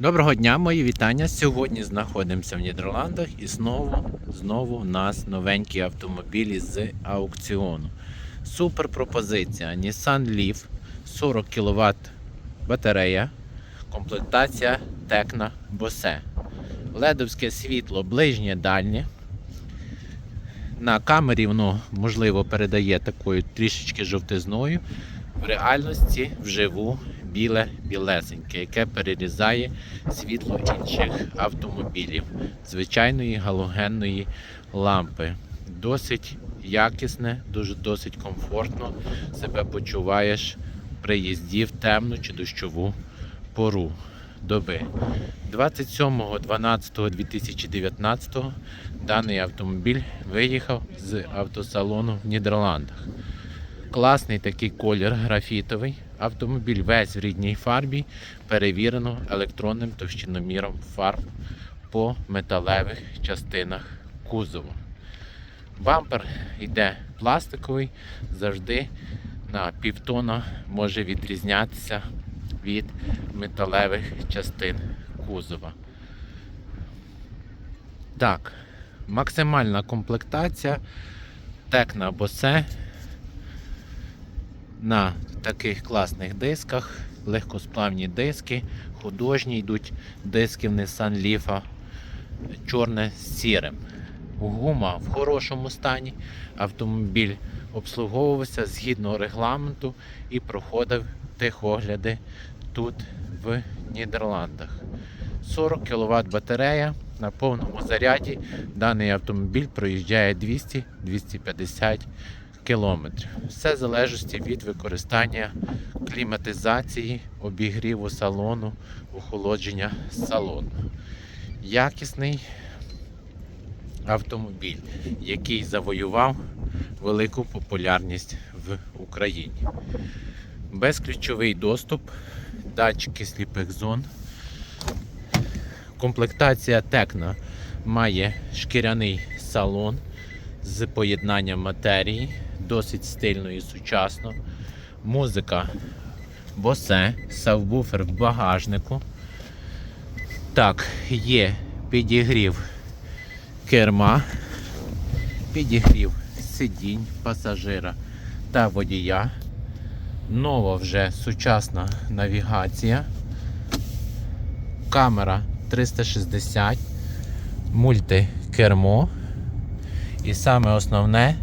Доброго дня, мої вітання. Сьогодні знаходимося в Нідерландах і знову, знову у нас новенькі автомобілі з аукціону. Супер пропозиція Nissan Leaf 40 кВт батарея, комплектація Tecna Bose. Ледовське світло ближнє дальнє. На камері воно можливо передає такою трішечки жовтизною. В реальності вживу біле білесеньке, яке перерізає світло інших автомобілів, звичайної галогенної лампи. Досить якісне, дуже досить комфортно себе почуваєш при їзді в темну чи дощову пору доби. 27.12.2019 даний автомобіль виїхав з автосалону в Нідерландах. Класний такий колір графітовий. Автомобіль весь в рідній фарбі, перевірено електронним товщиноміром фарб по металевих частинах кузову. Бампер йде пластиковий, завжди на півтона може відрізнятися від металевих частин кузова. Так, максимальна комплектація Tecna Bose на таких класних дисках, легкосплавні диски, художні йдуть диски в Nissan Leaf, чорне з сірим. Гума в хорошому стані. Автомобіль обслуговувався згідно регламенту і проходив техогляди тут в Нідерландах. 40 кВт батарея. На повному заряді даний автомобіль проїжджає 200-250 кілометрів. Все в залежності від використання кліматизації, обігріву салону, охолодження салону. Якісний автомобіль, який завоював велику популярність в Україні. Безключовий доступ, датчики сліпих зон. Комплектація Tecna має шкіряний салон з поєднанням матерії, досить стильно і сучасно. Музика Bose, сабвуфер в багажнику. Так, є підігрів керма, підігрів сидінь пасажира та водія. Нова вже сучасна навігація. Камера 360, мультикермо. І саме основне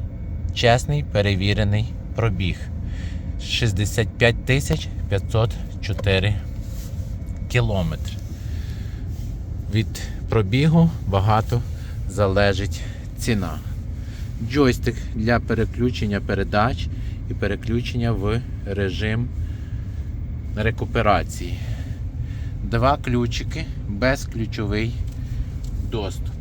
чесний перевірений пробіг. 65 тисяч 504 кілометри. Від пробігу багато залежить ціна. Джойстик для переключення передач і переключення в режим рекуперації. Два ключики, безключовий доступ.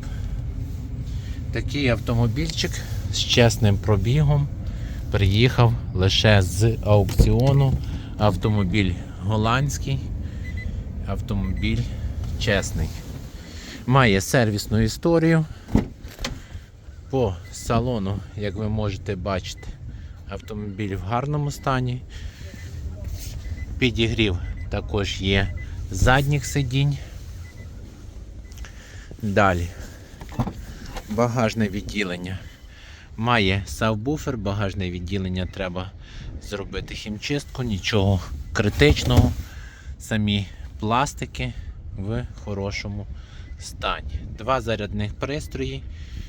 Такий автомобільчик з чесним пробігом приїхав лише з аукціону. Автомобіль голландський, автомобіль чесний. Має сервісну історію. По салону, як ви можете бачити, автомобіль в гарному стані. Підігрів також є задніх сидінь. Далі багажне відділення. Має сабвуфер, багажне відділення треба зробити хімчистку, нічого критичного. Самі пластики в хорошому стані. Два зарядних пристрої,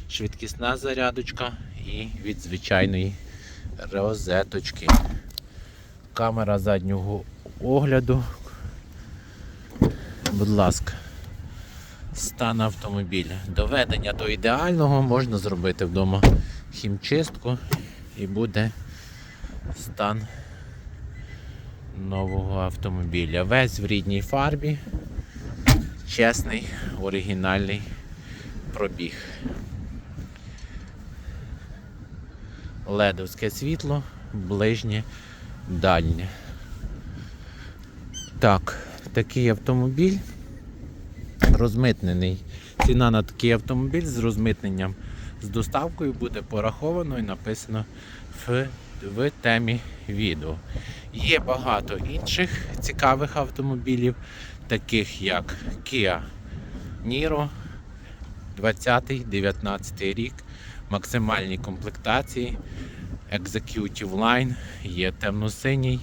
швидкісна зарядочка і від звичайної розеточки. Камера заднього огляду. Будь ласка, стан автомобіля. Доведення до ідеального можна зробити вдома хімчистку і буде стан нового автомобіля. Весь в рідній фарбі. Чесний, оригінальний пробіг. Ледовське світло, ближнє, дальнє. Так, такий автомобіль розмитнений. Ціна на такий автомобіль з розмитненням з доставкою буде пораховано і написано в, в темі відео. Є багато інших цікавих автомобілів. таких як Kia Niro 20-19 рік, максимальні комплектації, Executive Line, є темно-синій,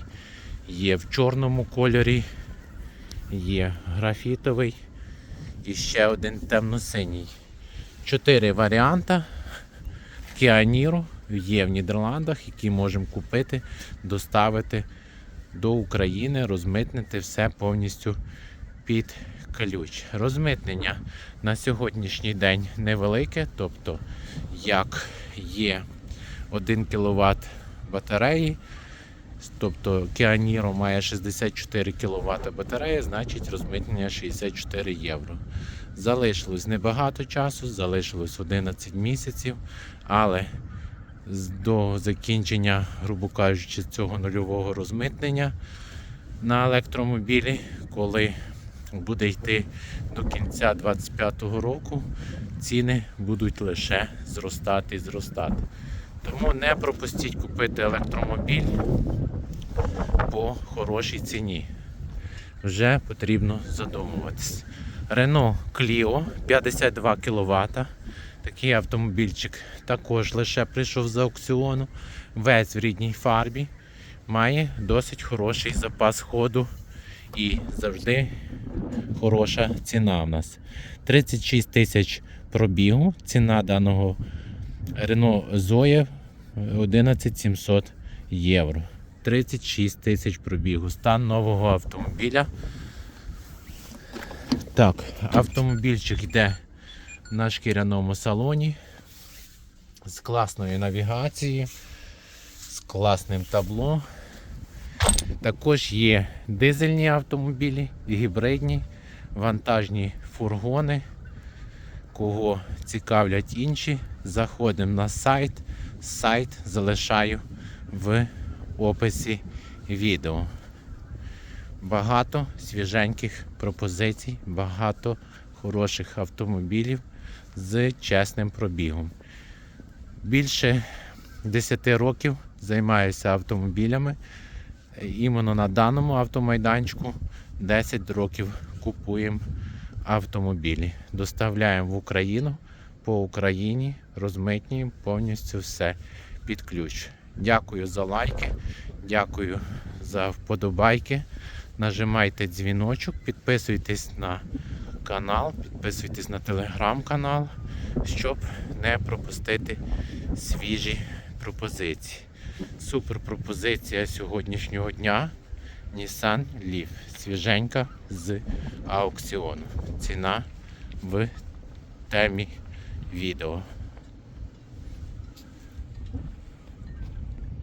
є в чорному кольорі, є графітовий і ще один темно-синій. Чотири варіанти Niro є в Нідерландах, які можемо купити, доставити до України, розмитнити все повністю під ключ. Розмитнення на сьогоднішній день невелике, тобто як є 1 кВт батареї, тобто Kia має 64 кВт батареї, значить розмитнення 64 євро. Залишилось небагато часу, залишилось 11 місяців, але до закінчення, грубо кажучи, цього нульового розмитнення на електромобілі, коли буде йти до кінця 2025 року, ціни будуть лише зростати і зростати. Тому не пропустіть купити електромобіль по хорошій ціні. Вже потрібно задумуватись. Renault Clio 52 кВт. Такий автомобільчик також лише прийшов з аукціону. Весь в рідній фарбі. Має досить хороший запас ходу і завжди хороша ціна в нас. 36 тисяч пробігу. Ціна даного Renault Zoe 11 700 євро. 36 тисяч пробігу. Стан нового автомобіля. Так, автомобільчик йде на шкіряному салоні з класною навігацією, з класним табло. Також є дизельні автомобілі, гібридні, вантажні фургони. Кого цікавлять інші, заходимо на сайт. Сайт залишаю в описі відео. Багато свіженьких пропозицій, багато хороших автомобілів з чесним пробігом. Більше 10 років займаюся автомобілями. Іменно на даному автомайданчику 10 років купуємо автомобілі. Доставляємо в Україну по Україні, розмитнюємо повністю все під ключ. Дякую за лайки, дякую за вподобайки. Нажимайте дзвіночок, підписуйтесь на канал, підписуйтесь на телеграм-канал, щоб не пропустити свіжі пропозиції. Супер пропозиція сьогоднішнього дня. Nissan Leaf. Свіженька з аукціону. Ціна в темі відео.